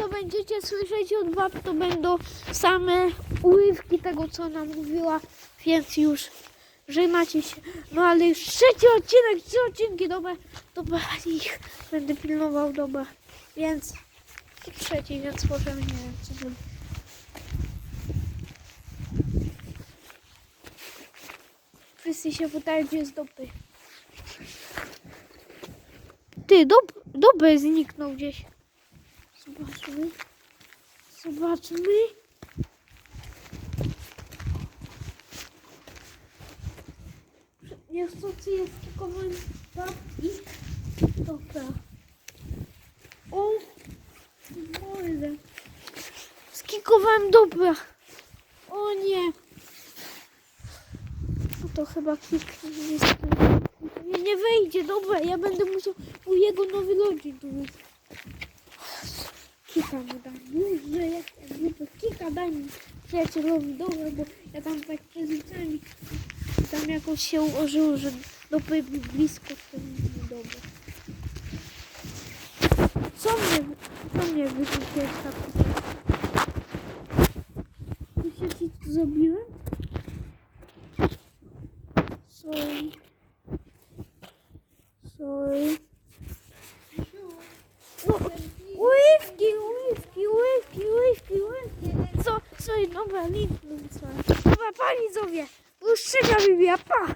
co będziecie słyszeć od bab, to będą same urywki tego, co ona mówiła, więc już żegnacie się. No ale już trzeci odcinek, trzy odcinki, dobra, dobra, ich będę pilnował, dobra, więc trzeci, więc może nie wiem, co zrobić. Wszyscy się pytają, gdzie jest dobry. Ty, dob dobry zniknął gdzieś. Zobaczmy. Zobaczmy. Niestety jest tylko moim babki. Dobra. O, mordę. Skikowałem dobra. O nie. No to chyba kliknę. Nie, nie wejdzie, dobra, ja będę musiał u jego nowy login tu mu dam, że jestem grupy kika daj mi przyjacielowi, dobra, bo ja tam tak prezentami tam jakoś się ułożyło, że dopy blisko to nie dobra. Co mnie, co mnie wyrzuciłeś tak tutaj? Wiecie, co tu zrobiłem? Sorry. Sorry. Co, dobra, link, sorry. Dobra, pani zowie, już trzecia wybija, pa!